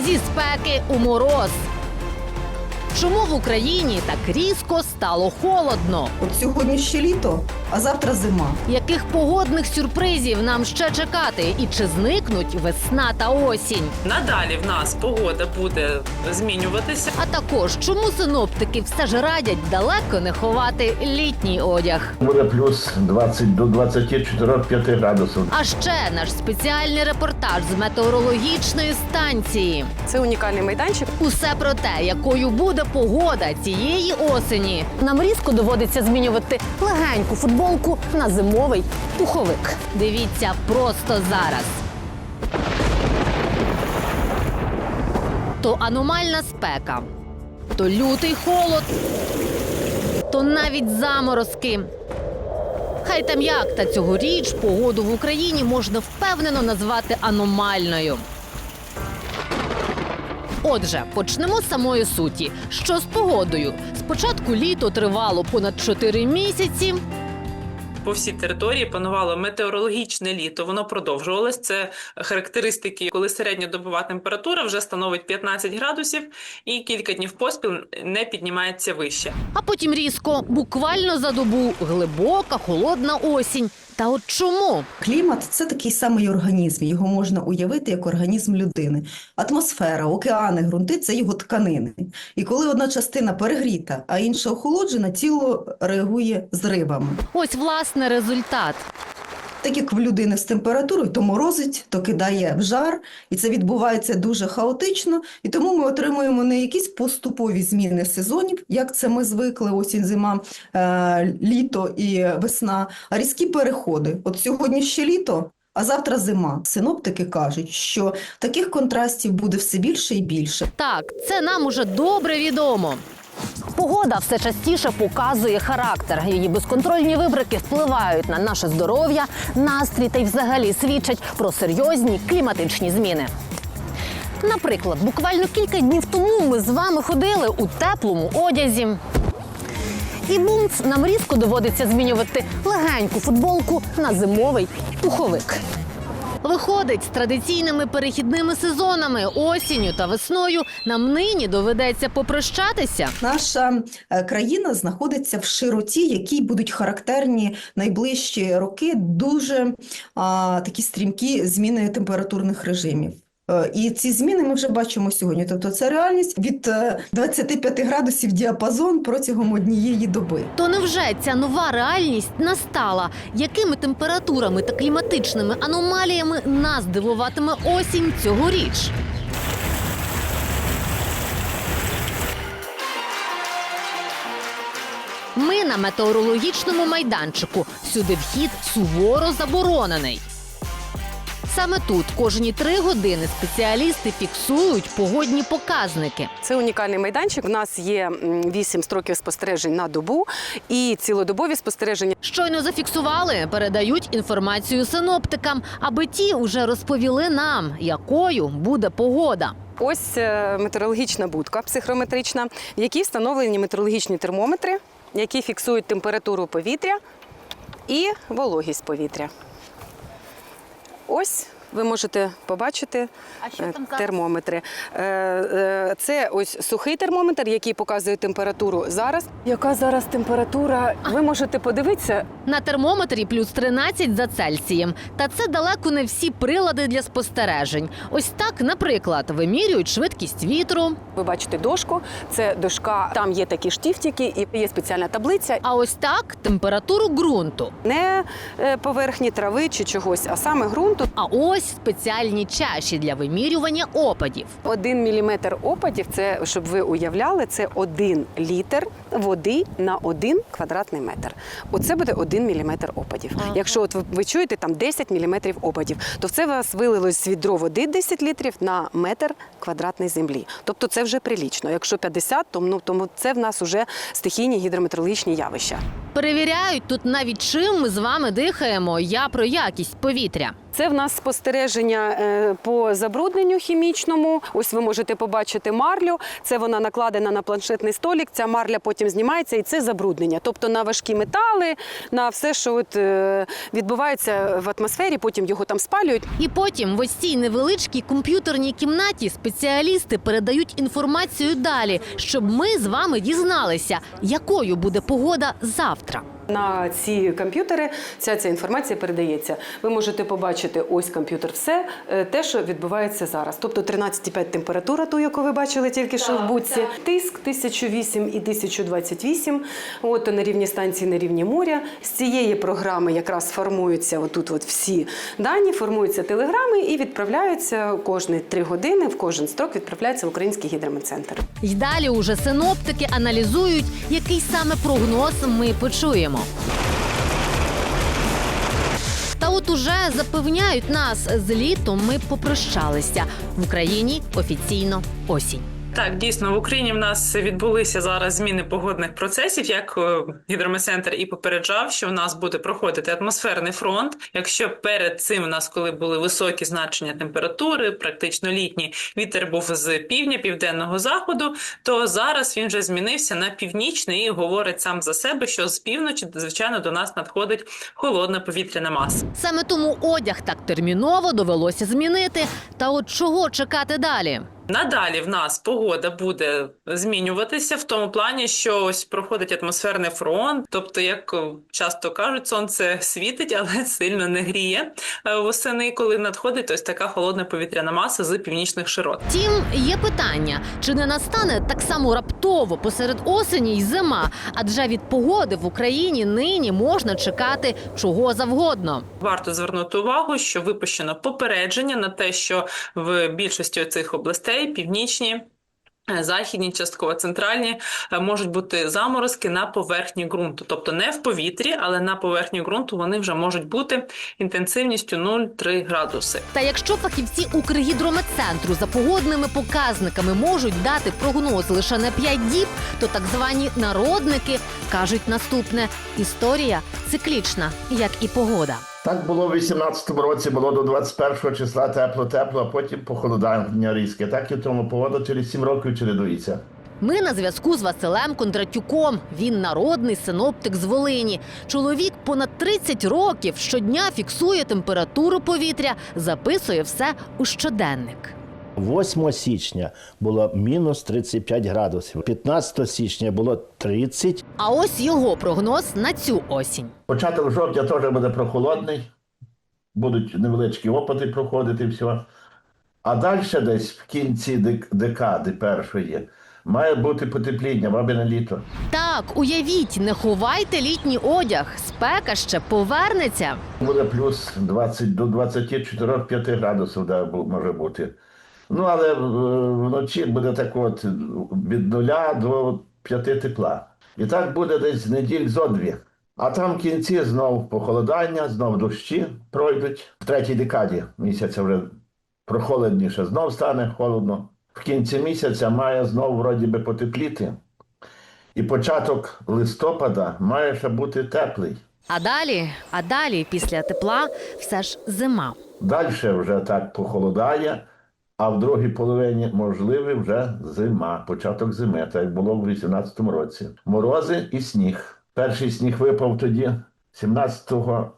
зі спеки у мороз. Чому в Україні так різко стало холодно? От сьогодні ще літо, а завтра зима. Яких погодних сюрпризів нам ще чекати? І чи зникнуть весна та осінь? Надалі в нас погода буде змінюватися. А також чому синоптики все ж радять далеко не ховати літній одяг? Буде плюс 20 до 24-5 градусів. А ще наш спеціальний репортаж з метеорологічної станції. Це унікальний майданчик. Усе про те, якою буде погода цієї осені. Нам різко доводиться змінювати легеньку футболку на зимовий пуховик. Дивіться просто зараз. То аномальна спека, то лютий холод, то навіть заморозки. Хай там як та цьогоріч погоду в Україні можна впевнено назвати аномальною. Отже, почнемо з самої суті. Що з погодою? Спочатку літо тривало понад 4 місяці. По всій території панувало метеорологічне літо. Воно продовжувалось. Це характеристики, коли середньодобова температура вже становить 15 градусів, і кілька днів поспіл не піднімається вище. А потім різко, буквально за добу, глибока, холодна осінь. Та от чому? Клімат це такий самий організм. Його можна уявити як організм людини. Атмосфера, океани, ґрунти це його тканини. І коли одна частина перегріта, а інша охолоджена, тіло реагує зривами. Ось власне результат. Так як в людини з температурою, то морозить, то кидає в жар, і це відбувається дуже хаотично. І тому ми отримуємо не якісь поступові зміни сезонів, як це ми звикли, осінь, зима, е, літо і весна, а різкі переходи. От сьогодні ще літо. А завтра зима. Синоптики кажуть, що таких контрастів буде все більше і більше. Так, це нам уже добре відомо. Погода все частіше показує характер. Її безконтрольні вибрики впливають на наше здоров'я, настрій та й взагалі свідчать про серйозні кліматичні зміни. Наприклад, буквально кілька днів тому ми з вами ходили у теплому одязі. І бумц нам різко доводиться змінювати легеньку футболку на зимовий пуховик. Виходить, з традиційними перехідними сезонами осінню та весною нам нині доведеться попрощатися. Наша е, країна знаходиться в широті, якій будуть характерні найближчі роки дуже а, такі стрімкі зміни температурних режимів. Е, І ці зміни ми вже бачимо сьогодні. Тобто це реальність від е, 25 градусів діапазон протягом однієї доби. То невже ця нова реальність настала? Якими температурами та кліматичними аномаліями нас дивуватиме осінь цьогоріч? Ми на метеорологічному майданчику. Сюди вхід суворо заборонений. Саме тут кожні три години спеціалісти фіксують погодні показники. Це унікальний майданчик. У нас є вісім строків спостережень на добу і цілодобові спостереження. Щойно зафіксували, передають інформацію синоптикам, аби ті уже розповіли нам, якою буде погода. Ось е, метеорологічна будка психрометрична, в якій встановлені метеорологічні термометри, які фіксують температуру повітря і вологість повітря. Ось ви можете побачити е, термометри. Е, е, Це ось сухий термометр, який показує температуру зараз. Яка зараз температура? Ви можете подивитися. На термометрі плюс 13 за Цельсієм. Та це далеко не всі прилади для спостережень. Ось так, наприклад, вимірюють швидкість вітру. Ви бачите дошку. Це дошка. Там є такі штифтики, і є спеціальна таблиця. А ось так температуру ґрунту. Не поверхні трави чи чогось, а саме ґрунту. А ось спеціальні чаші для вимірювання опадів. Один міліметр опадів, це щоб ви уявляли, це один літр води на один квадратний метр. Оце буде один міліметр опадів. Ага. Якщо от ви, чуєте там 10 міліметрів опадів, то це у вас вилилось з відро води 10 літрів на метр квадратний землі. Тобто це вже прилічно. Якщо 50, то ну тому це в нас вже стихійні гідрометеорологічні явища. Перевіряють тут навіть чим ми з вами дихаємо. Я про якість повітря. Це в нас спостереження е, по забрудненню хімічному. Ось ви можете побачити марлю. Це вона накладена на планшетний столік. Ця марля потім знімається, і це забруднення. Тобто на важкі метали, на все, що от, е, відбувається в атмосфері, потім його там спалюють. І потім в ось цій невеличкій комп'ютерній кімнаті спеціалісти передають інформацію далі, щоб ми з вами дізналися, якою буде погода завтра завтра. На ці комп'ютери вся ця інформація передається. Ви можете побачити ось комп'ютер, все е, те, що відбувається зараз. Тобто 13,5 температура, ту, яку ви бачили тільки що в будці. Тиск 1008 і 1028. От на рівні станції, на рівні моря. З цієї програми якраз формуються отут от всі дані, формуються телеграми і відправляються кожні три години, в кожен строк відправляється в український гідрометцентр. І далі уже синоптики аналізують, який саме прогноз ми почуємо. Та от уже запевняють нас, з літом ми попрощалися. В Україні офіційно осінь. Так, дійсно, в Україні в нас відбулися зараз зміни погодних процесів, як е, гідрометцентр і попереджав, що в нас буде проходити атмосферний фронт. Якщо перед цим у нас, коли були високі значення температури, практично літні, вітер був з півдня, південного заходу, то зараз він вже змінився на північний і говорить сам за себе, що з півночі, звичайно, до нас надходить холодна повітряна маса. Саме тому одяг так терміново довелося змінити. Та от чого чекати далі? Надалі в нас погода буде змінюватися в тому плані, що ось проходить атмосферний фронт. Тобто, як е, часто кажуть, сонце світить, але сильно не гріє е, восени, коли надходить ось така холодна повітряна маса з північних широт. Втім, є питання: чи не настане так само раптово посеред осені й зима? Адже від погоди в Україні нині можна чекати чого завгодно. Варто звернути увагу, що випущено попередження на те, що в більшості цих областей північні. е, Західні, частково центральні е, можуть бути заморозки на поверхні ґрунту, тобто не в повітрі, але на поверхні ґрунту вони вже можуть бути інтенсивністю 0,3 градуси. Та якщо фахівці Укргідрометцентру за погодними показниками можуть дати прогноз лише на 5 діб, то так звані народники кажуть наступне: історія циклічна, як і погода. Так було в 18-му році, було до 21 числа тепло-тепло, а потім похолодання різке. Так і в тому погода через 7 років чередується. Ми на зв'язку з Василем Кондратюком. Він народний синоптик з Волині. Чоловік понад 30 років щодня фіксує температуру повітря, записує все у щоденник. 8 січня було мінус 35 градусів, 15 січня було 30, А ось його прогноз на цю осінь. Початок жовтня теж буде прохолодний, будуть невеличкі опади проходити, все. А далі десь в кінці дек- декади першої має бути потепління, бабине літо. Так, уявіть, не ховайте літній одяг, спека ще повернеться. Буде плюс 20 до 24-5 градусів да, може бути. Ну, але е, вночі буде так от від 0 до 5 тепла. І так буде десь неділь зо дві. А там в кінці знов похолодання, знов дощі пройдуть. В третій декаді місяця вже прохолодніше, знов стане холодно. В кінці місяця має знов вроді би потепліти. І початок листопада має ще бути теплий. А далі, а далі, після тепла, все ж зима. Далі вже так похолодає, а в другій половині можливий вже зима, початок зими, так як було в 18-му році. Морози і сніг. Перший сніг випав тоді, 17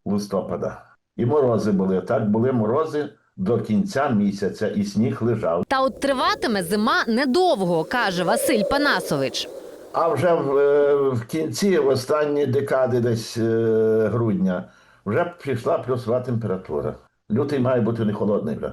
листопада. І морози були. Так були морози до кінця місяця, і сніг лежав. Та от триватиме зима недовго, каже Василь Панасович. А вже в, е, в кінці, в останні декади, десь е, грудня, вже пішла плюсова температура. Лютий має бути не холодний вже.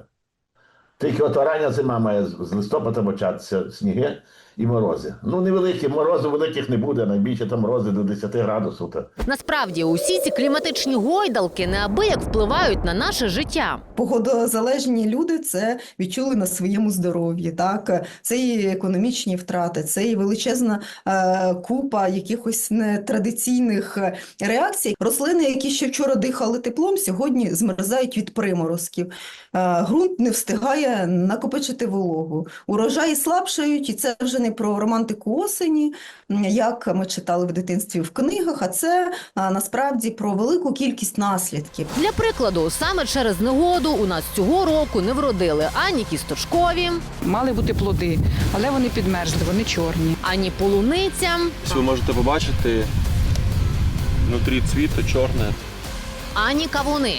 Тільки от рання зима має з листопада початися сніги і морози. Ну, невеликі, морозу великих не буде, найбільше там морози до 10 градусів. Та. Насправді, усі ці кліматичні гойдалки неабияк впливають на наше життя. Погодозалежні люди це відчули на своєму здоров'ї. Так, це і економічні втрати, це і величезна е, купа якихось нетрадиційних реакцій. Рослини, які ще вчора дихали теплом, сьогодні змерзають від приморозків. Е, ґрунт не встигає накопичити вологу. Урожаї слабшають, і це вже не про романтику осені, як ми читали в дитинстві в книгах, а це а, насправді про велику кількість наслідків. Для прикладу, саме через негоду у нас цього року не вродили ані кісточкові, Мали бути плоди, але вони підмерзли, вони чорні. ані полуниця, ви можете побачити внутрі цвіту чорне. ані кавуни.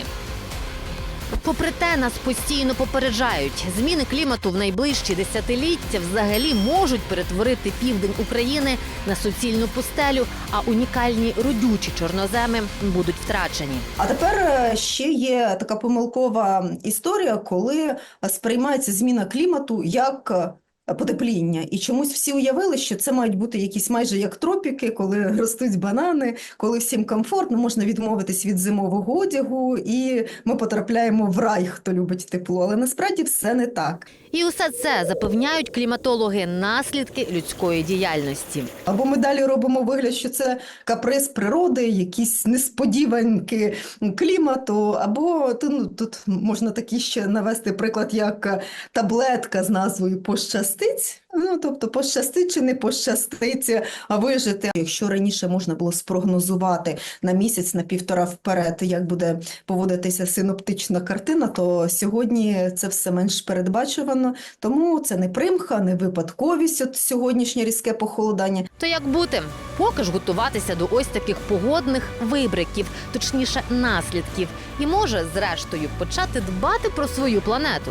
Попри те, нас постійно попереджають, зміни клімату в найближчі десятиліття взагалі можуть перетворити південь України на суцільну пустелю, а унікальні родючі чорноземи будуть втрачені. А тепер е, ще є така помилкова історія, коли сприймається зміна клімату як е, потепління. І чомусь всі уявили, що це мають бути якісь майже як тропіки, коли ростуть банани, коли всім комфортно, можна відмовитись від зимового одягу, і ми потрапляємо в рай, хто любить тепло. Але насправді все не так. І усе це запевняють кліматологи наслідки людської діяльності. Або ми далі робимо вигляд, що це каприз природи, якісь несподіванки клімату, або ну, тут можна такий ще навести приклад, як таблетка з назвою пощастить. Ну, тобто пощастить чи не пощастить вижити. Якщо раніше можна було спрогнозувати на місяць, на півтора вперед, як буде поводитися синоптична картина, то сьогодні це все менш передбачувано. Тому це не примха, не випадковість от сьогоднішнє різке похолодання. То як бути? Поки ж готуватися до ось таких погодних вибриків, точніше наслідків, і може, зрештою, почати дбати про свою планету.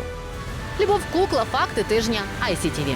Любов Кукла, факти тижня ICTV.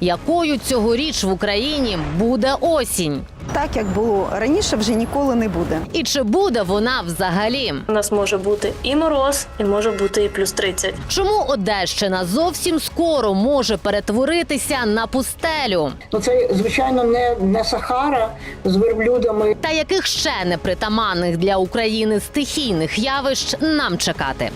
Якою цьогоріч в Україні буде осінь? Так як було раніше, вже ніколи не буде. І чи буде вона взагалі? У нас може бути і мороз, і може бути і плюс 30. Чому Одещина зовсім скоро може перетворитися на пустелю? Ну це звичайно не, не Сахара з верблюдами. Та яких ще непритаманних для України стихійних явищ нам чекати?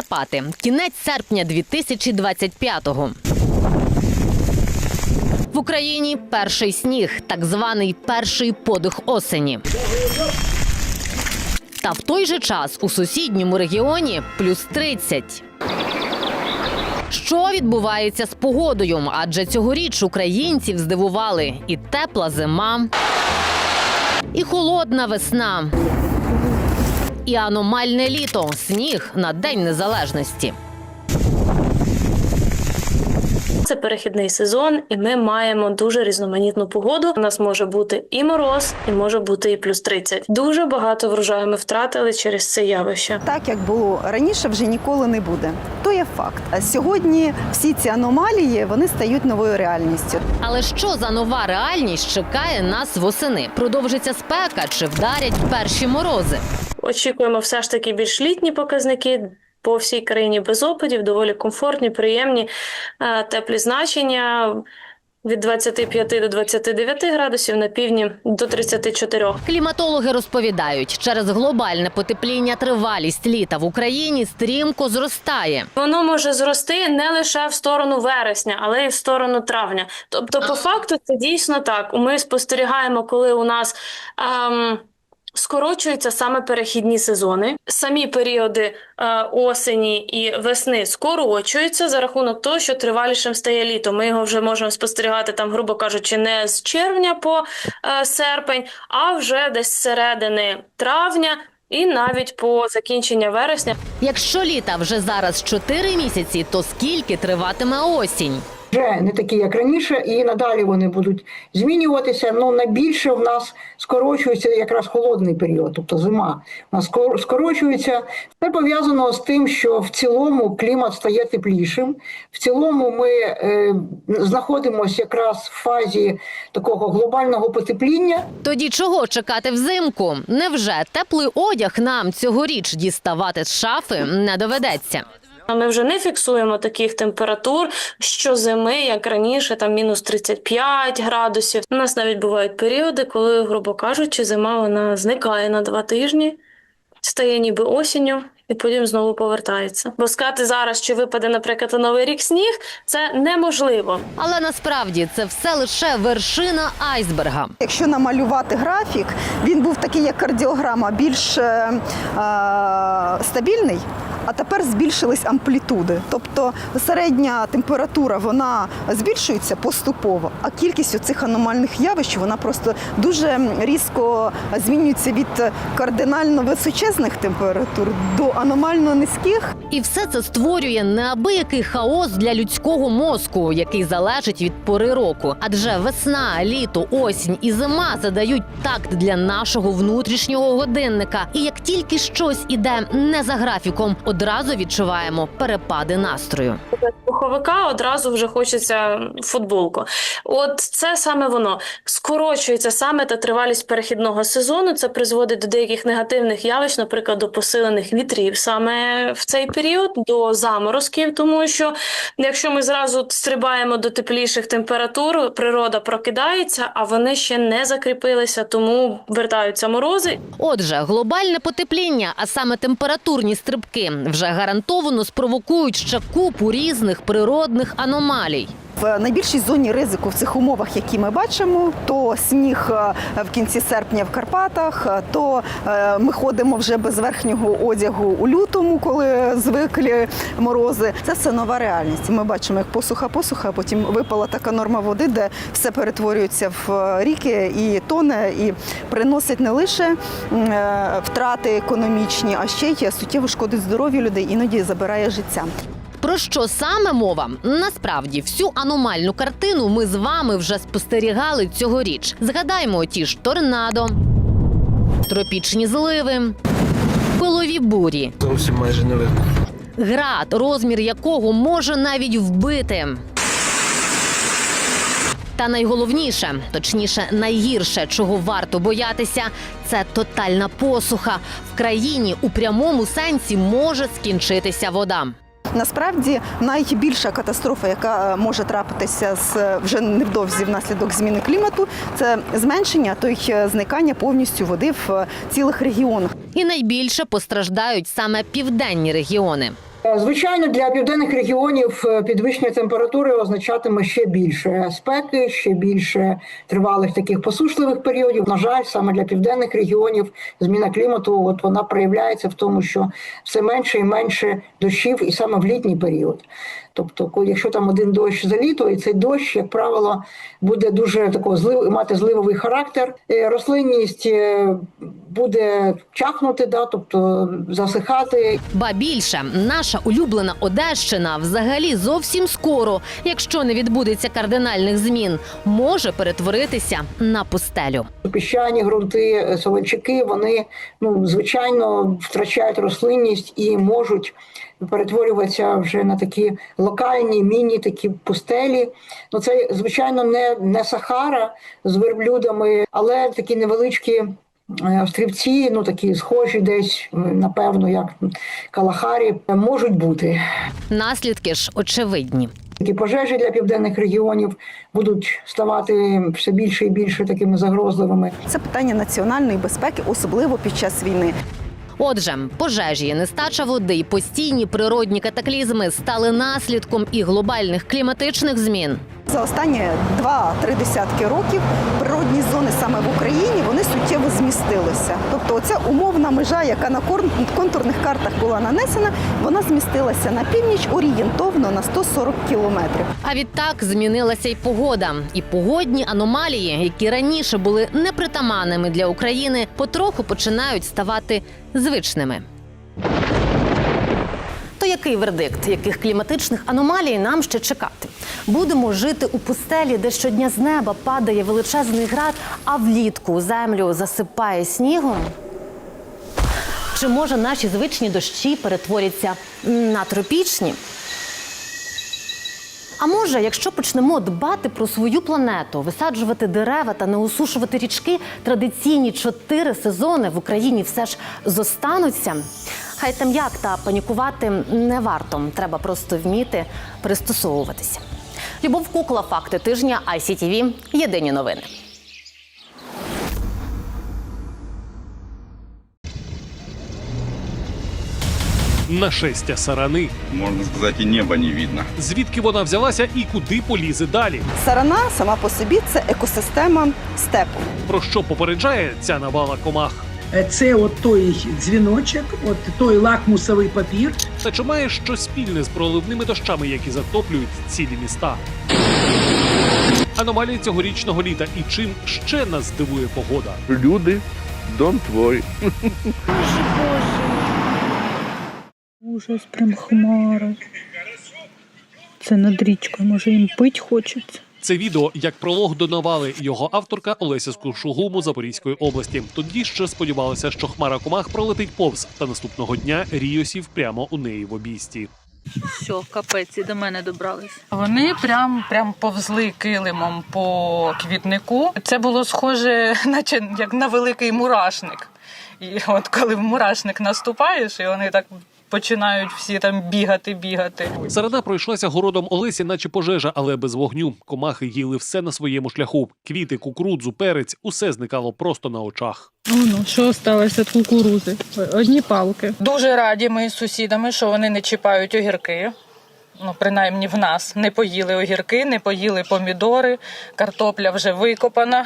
Карпати. Кінець серпня 2025-го. В Україні перший сніг, так званий перший подих осені. Та в той же час у сусідньому регіоні плюс 30. Що відбувається з погодою? Адже цьогоріч українців здивували і тепла зима, і холодна весна, і аномальне літо сніг на День Незалежності. Це перехідний сезон, і ми маємо дуже різноманітну погоду. У нас може бути і мороз, і може бути і плюс 30. Дуже багато врожаю ми втратили через це явище. Так як було раніше, вже ніколи не буде. То є факт. А сьогодні всі ці аномалії вони стають новою реальністю. Але що за нова реальність чекає нас восени? Продовжиться спека чи вдарять перші морози? Очікуємо все ж таки більш літні показники. По всій країні без опадів, доволі комфортні, приємні, е, теплі значення від 25 до 29 градусів на півдні до 34. Кліматологи розповідають, через глобальне потепління тривалість літа в Україні стрімко зростає. Воно може зрости не лише в сторону вересня, але й в сторону травня. Тобто, по факту, це дійсно так. Ми спостерігаємо, коли у нас. Ем, Скорочуються саме перехідні сезони. Самі періоди е, осені і весни скорочуються за рахунок того, що тривалішим стає літо. Ми його вже можемо спостерігати там, грубо кажучи, не з червня по е, серпень, а вже десь з середини травня і навіть по закінчення вересня. Якщо літа вже зараз 4 місяці, то скільки триватиме осінь? Вже не такі, як раніше, і надалі вони будуть змінюватися. Ну найбільше в нас скорочується якраз холодний період, тобто зима. У нас скор- скорочується. Це пов'язано з тим, що в цілому клімат стає теплішим. В цілому ми е, знаходимося якраз в фазі такого глобального потепління. Тоді чого чекати взимку? Невже теплий одяг нам цьогоріч діставати з шафи не доведеться? А Ми вже не фіксуємо таких температур щозими, як раніше, там мінус 35 градусів. У нас навіть бувають періоди, коли, грубо кажучи, зима вона зникає на два тижні, стає ніби осінню. І потім знову повертається. Бо сказати зараз, чи випаде, наприклад, на новий рік сніг, це неможливо. Але насправді це все лише вершина айсберга. Якщо намалювати графік, він був такий, як кардіограма, більш е, е, стабільний. А тепер збільшились амплітуди. Тобто середня температура вона збільшується поступово, а кількість цих аномальних явищ вона просто дуже різко змінюється від кардинально височезних температур до аномально низьких. І все це створює неабиякий хаос для людського мозку, який залежить від пори року. Адже весна, літо, осінь і зима задають такт для нашого внутрішнього годинника. І як тільки щось іде не за графіком, одразу відчуваємо перепади настрою. Пуховика одразу вже хочеться футболку. От це саме воно скорочується саме та тривалість перехідного сезону. Це призводить до деяких негативних явищ, наприклад, до посилених вітрів саме в цей період, до заморозків, тому що якщо ми зразу стрибаємо до тепліших температур, природа прокидається, а вони ще не закріпилися, тому вертаються морози. Отже, глобальне потепління, а саме температурні стрибки, вже гарантовано спровокують ще купу різних природних аномалій. В найбільшій зоні ризику в цих умовах, які ми бачимо, то сніг е, в кінці серпня в Карпатах, е, то е, ми ходимо вже без верхнього одягу у лютому, коли звиклі морози. Це все нова реальність. Ми бачимо, як посуха, посуха, а потім випала така норма води, де все перетворюється в ріки і тоне, і приносить не лише втрати економічні, а ще й суттєво шкодить здоров'ю людей, іноді забирає життя. Про що саме мова? Насправді всю аномальну картину ми з вами вже спостерігали цьогоріч. Згадаймо ті ж торнадо, тропічні зливи, пилові бурі, Зовсім майже не видно. град, розмір якого може навіть вбити. Та найголовніше, точніше, найгірше, чого варто боятися, це тотальна посуха. В країні у прямому сенсі може скінчитися вода. Насправді найбільша катастрофа, яка е, може трапитися з е, вже невдовзі внаслідок зміни клімату, це зменшення, то й е, зникання повністю води в цілих регіонах. І найбільше постраждають саме південні регіони. Е, Звичайно, для південних регіонів е, підвищення температури означатиме ще більше спеки, ще більше тривалих таких посушливих періодів. На жаль, саме для південних регіонів зміна клімату, от вона проявляється в тому, що все менше і менше дощів, і саме в літній період. Тобто, якщо там один дощ за літо, і цей дощ, як правило, буде дуже такого злив, мати зливовий характер. Е, Рослинність е, буде чахнути, да, тобто засихати. Ба більше, наша улюблена Одещина взагалі зовсім скоро, якщо не відбудеться кардинальних змін, може перетворитися на пустелю. Піщані ґрунти, е, солончаки, вони ну звичайно втрачають рослинність і можуть перетворюватися вже на такі локальні міні такі пустелі. Ну це звичайно не, не Сахара з верблюдами, але такі невеличкі. е, Острівці, ну такі схожі десь, е, напевно, як Калахарі, е, можуть бути. Наслідки ж очевидні. Такі пожежі для південних регіонів будуть ставати все більше і більше такими загрозливими. Це питання національної безпеки, особливо під час війни. Отже, пожежі, нестача води й постійні природні катаклізми стали наслідком і глобальних кліматичних змін. За останні 2-3 десятки років природні зони саме в Україні вони суттєво змістилися. Тобто, оця умовна межа, яка на контурних картах була нанесена, вона змістилася на північ орієнтовно на 140 кілометрів. А відтак змінилася й погода. І погодні аномалії, які раніше були непритаманними для України, потроху починають ставати звичними. Який вердикт, яких кліматичних аномалій нам ще чекати? Будемо жити у пустелі, де щодня з неба падає величезний град, а влітку землю засипає снігом? Чи може наші звичні дощі перетворяться на тропічні? А може, якщо почнемо дбати про свою планету, висаджувати дерева та не усушувати річки, традиційні чотири сезони в Україні все ж зостануться. Хай там як та панікувати не варто. Треба просто вміти пристосовуватися. Любов Кукла, факти тижня, ICTV, Єдині новини. Нашестя сарани. Можно сказать, и неба не видно. Звідки вона взялася і куди полізе далі? Сарана сама по собі це екосистема степу. Про що попереджає ця навала комах? Це от той дзвіночок, от той лакмусовий папір. Та чи має щось спільне з проливними дощами, які затоплюють цілі міста? Аномалії цьогорічного літа і чим ще нас здивує погода? Люди, дом твой. Ужас, прям хмара. Це над річкою, може їм пить хочеться. Це відео як пролог до навали. Його авторка Олеся з Кушугуму Запорізької області. Тоді ще сподівалися, що хмара комах пролетить повз, та наступного дня Ріо сів прямо у неї в обійсті. Все, капець, і до мене добрались. Вони прям прям повзли килимом по квітнику. Це було схоже, наче як на великий мурашник. І от коли в мурашник наступаєш, і вони так починають всі там бігати, бігати. Сарана пройшлася городом Олесі, наче пожежа, але без вогню. Комахи їли все на своєму шляху. Квіти, кукурудзу, перець усе зникало просто на очах. Ну, ну, що сталося від кукурузи? Одні палки. Дуже раді ми з сусідами, що вони не чіпають огірки. Ну, принаймні в нас не поїли огірки, не поїли помідори, картопля вже викопана.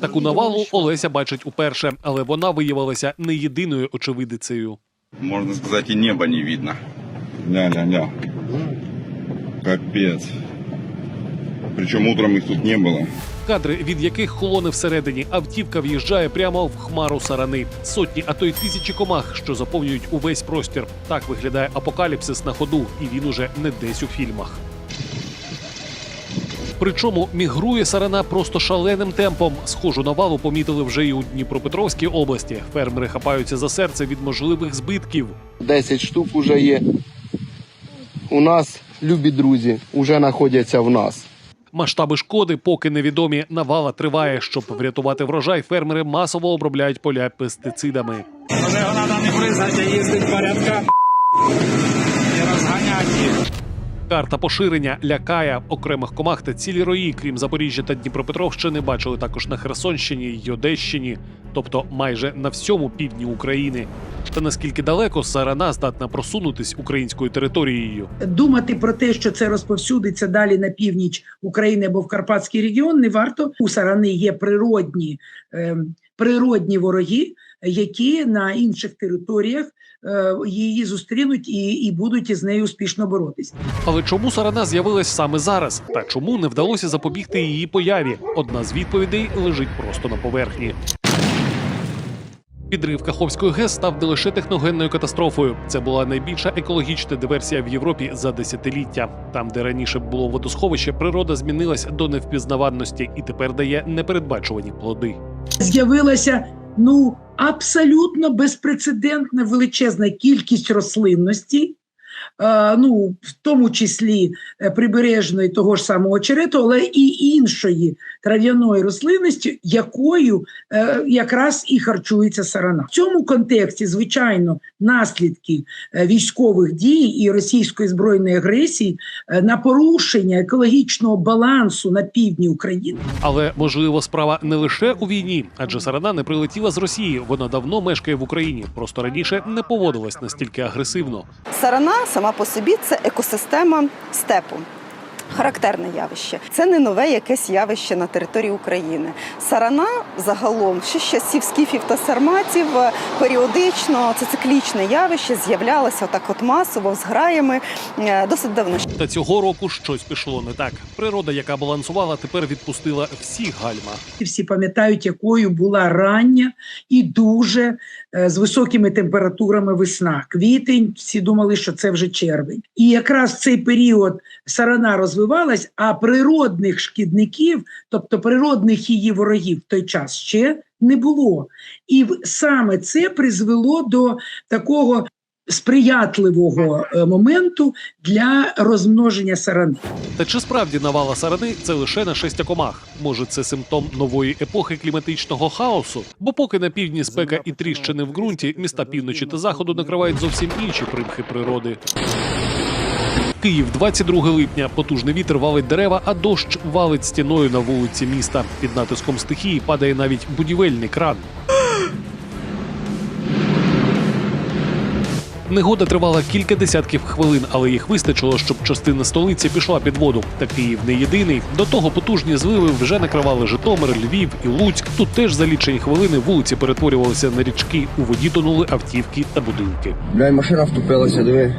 Таку навалу Олеся бачить уперше, але вона виявилася не єдиною очевидицею. Можно сказать, и неба не видно. Ля-ля-ля. Капец. Причому утром їх тут не було. Кадри, від яких холоне всередині, автівка в'їжджає прямо в хмару сарани. Сотні, а то й тисячі комах, що заповнюють увесь простір. Так виглядає апокаліпсис на ходу, і він уже не десь у фільмах. Причому мігрує сарана просто шаленим темпом. Схожу навалу помітили вже і у Дніпропетровській області. Фермери хапаються за серце від можливих збитків. 10 штук уже є. У нас любі друзі вже знаходяться в нас. Масштаби шкоди поки невідомі. Навала триває. Щоб врятувати врожай, фермери масово обробляють поля пестицидами. Карта поширення лякає окремих комах та цілі рої, крім Запоріжжя та Дніпропетровщини, бачили також на Херсонщині й Одещині, тобто майже на всьому півдні України. Та наскільки далеко сарана здатна просунутись українською територією? Думати про те, що це розповсюдиться далі на північ України або в Карпатський регіон, не варто. У сарани є природні, е, природні вороги, які на інших територіях її зустрінуть і, і будуть із нею успішно боротися. Але чому сарана з'явилась саме зараз? Та чому не вдалося запобігти її появі? Одна з відповідей лежить просто на поверхні. Підрив Каховської ГЕС став не лише техногенною катастрофою. Це була найбільша екологічна диверсія в Європі за десятиліття. Там, де раніше було водосховище, природа змінилась до невпізнаванності і тепер дає непередбачувані плоди. З'явилася ну абсолютно безпрецедентна величезна кількість рослинності. Е, Ну, в тому числі е, прибережної того ж самого очерету, але і іншої трав'яної рослинності, якою е, якраз і харчується сарана. В цьому контексті, звичайно, наслідки військових дій і російської збройної агресії на порушення екологічного балансу на півдні України Але можливо справа не лише у війні, адже сарана не прилетіла з Росії. Вона давно мешкає в Україні, просто раніше не поводилась настільки агресивно. Сарана сама по собі це екосистема степу. характерне явище. Це не нове якесь явище на території України. Сарана загалом ще з часів скіфів та сарматів е, періодично це циклічне явище з'являлося так от масово з граями е, досить давно. Та цього року щось пішло не так. Природа, яка балансувала, тепер відпустила всі гальма. Всі пам'ятають, якою була рання і дуже з високими температурами весна. Квітень, всі думали, що це вже червень. І якраз цей період сарана розвивалась, а природних шкідників, тобто природних її ворогів в той час ще не було. І саме це призвело до такого сприятливого е, моменту для розмноження сарани. Та чи справді навала сарани це лише на шестя комах? Може, це симптом нової епохи кліматичного хаосу? Бо поки на півдні спека і тріщини в ґрунті, міста півночі та заходу накривають зовсім інші примхи природи. Київ, 22 липня. Потужний вітер валить дерева, а дощ валить стіною на вулиці міста. Під натиском стихії падає навіть будівельний кран. Негода тривала кілька десятків хвилин, але їх вистачило, щоб частина столиці пішла під воду. Та Київ не єдиний. До того потужні зливи вже накривали Житомир, Львів і Луцьк. Тут теж за лічені хвилини вулиці перетворювалися на річки. У воді тонули автівки та будинки. Бля, машина втупилася, диви.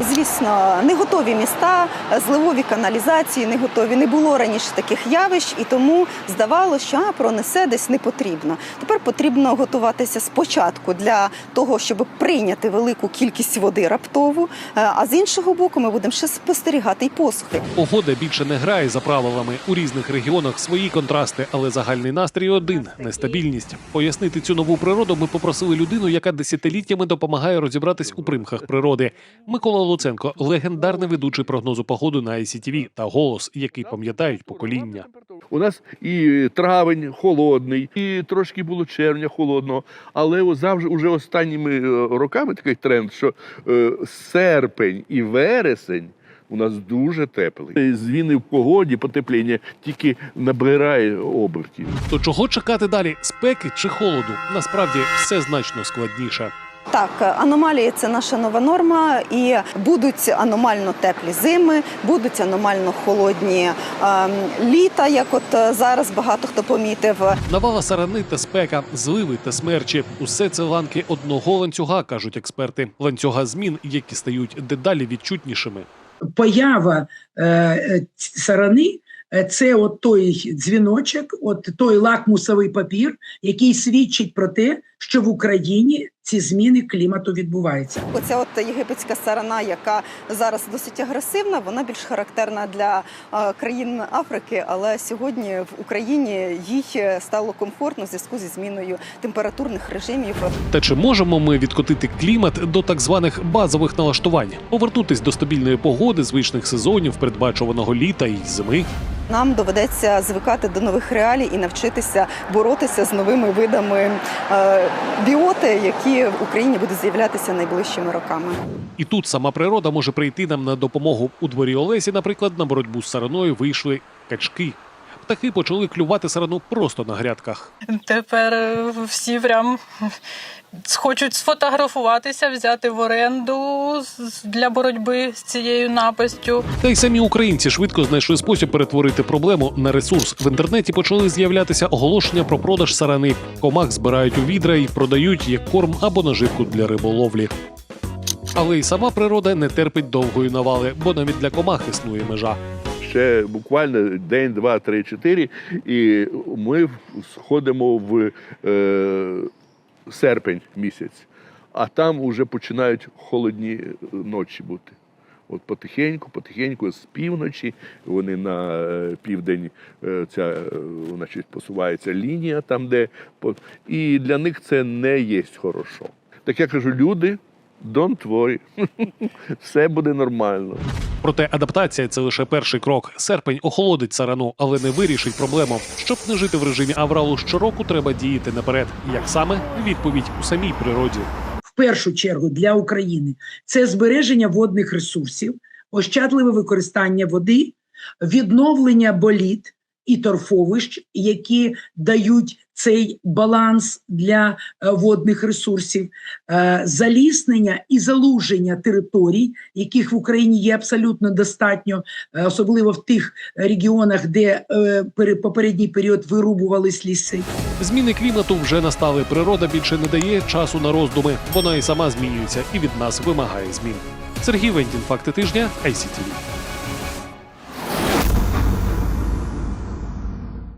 Звісно, не готові міста, зливові каналізації не готові. Не було раніше таких явищ, і тому здавалося, що а, пронесе десь не потрібно. Тепер потрібно готуватися спочатку для того, щоб прийняти велику кількість води раптову. е, А з іншого боку, ми будемо ще спостерігати й посухи. Погода більше не грає за правилами. У різних регіонах свої контрасти, але загальний настрій один нестабільність. Пояснити цю нову природу ми попросили людину, яка десятиліттями допомагає розібратись у примхах природи. Микола Луценко, легендарний ведучий прогнозу погоди на ICTV та голос, який пам'ятають покоління. У нас і травень холодний, і трошки було червня холодного. Але завжди уже останніми е, роками такий тренд, що е, серпень і вересень. У нас дуже теплий. Зміни в погоді, потепління тільки набирає обертів. То чого чекати далі? Спеки чи холоду? Насправді все значно складніше. Так, аномалії це наша нова норма, і будуть аномально теплі зими, будуть аномально холодні ем, літа, як от е, зараз багато хто помітив. Навала сарани та спека, зливи та смерчі усе це ланки одного ланцюга, кажуть експерти. Ланцюга змін, які стають дедалі відчутнішими. поява е, е, сарани е, це от той дзвіночок, от той лакмусовий папір, який свідчить про те, що в Україні ці зміни клімату відбуваються. Оця от єгипетська сторона, яка зараз досить агресивна, вона більш характерна для е, країн Африки, але сьогодні в Україні їй стало комфортно в зв'язку зі зміною температурних режимів. Та чи можемо ми відкотити клімат до так званих базових налаштувань, повернутись до стабільної погоди, звичних сезонів, передбачуваного літа і зими? Нам доведеться звикати до нових реалій і навчитися боротися з новими видами е, біоти, які в Україні будуть з'являтися найближчими роками. І тут сама природа може прийти нам на допомогу. У дворі Олесі, наприклад, на боротьбу з сараною вийшли качки. Птахи почали клювати сарану просто на грядках. Тепер е, всі прям хочуть сфотографуватися, взяти в оренду для боротьби з цією напастю. Та й самі українці швидко знайшли спосіб перетворити проблему на ресурс. В інтернеті почали з'являтися оголошення про продаж сарани. Комах збирають у відра і продають як корм або наживку для риболовлі. Але й сама природа не терпить довгої навали, бо навіть для комах існує межа. Ще буквально день, два, три, чотири, і ми сходимо в е, серпень місяць, а там вже починають холодні ночі бути. От потихеньку, потихеньку з півночі вони на е, південь е, ця е, значить, посувається лінія там, де і для них це не є хорошо. Так я кажу, люди, don't worry, все буде нормально. Проте адаптація це лише перший крок. Серпень охолодить сарану, але не вирішить проблему. Щоб не жити в режимі авралу щороку, треба діяти наперед. Як саме відповідь у самій природі. В першу чергу для України це збереження водних ресурсів, ощадливе використання води, відновлення боліт і торфовищ, які дають цей баланс для е, водних ресурсів, е, заліснення і залуження територій, яких в Україні є абсолютно достатньо, е, особливо в тих регіонах, де попередній період вирубувались ліси. Зміни клімату вже настали. Природа більше не дає часу на роздуми. Вона і сама змінюється і від нас вимагає змін. Сергій Вендін, факти тижня, ICTV.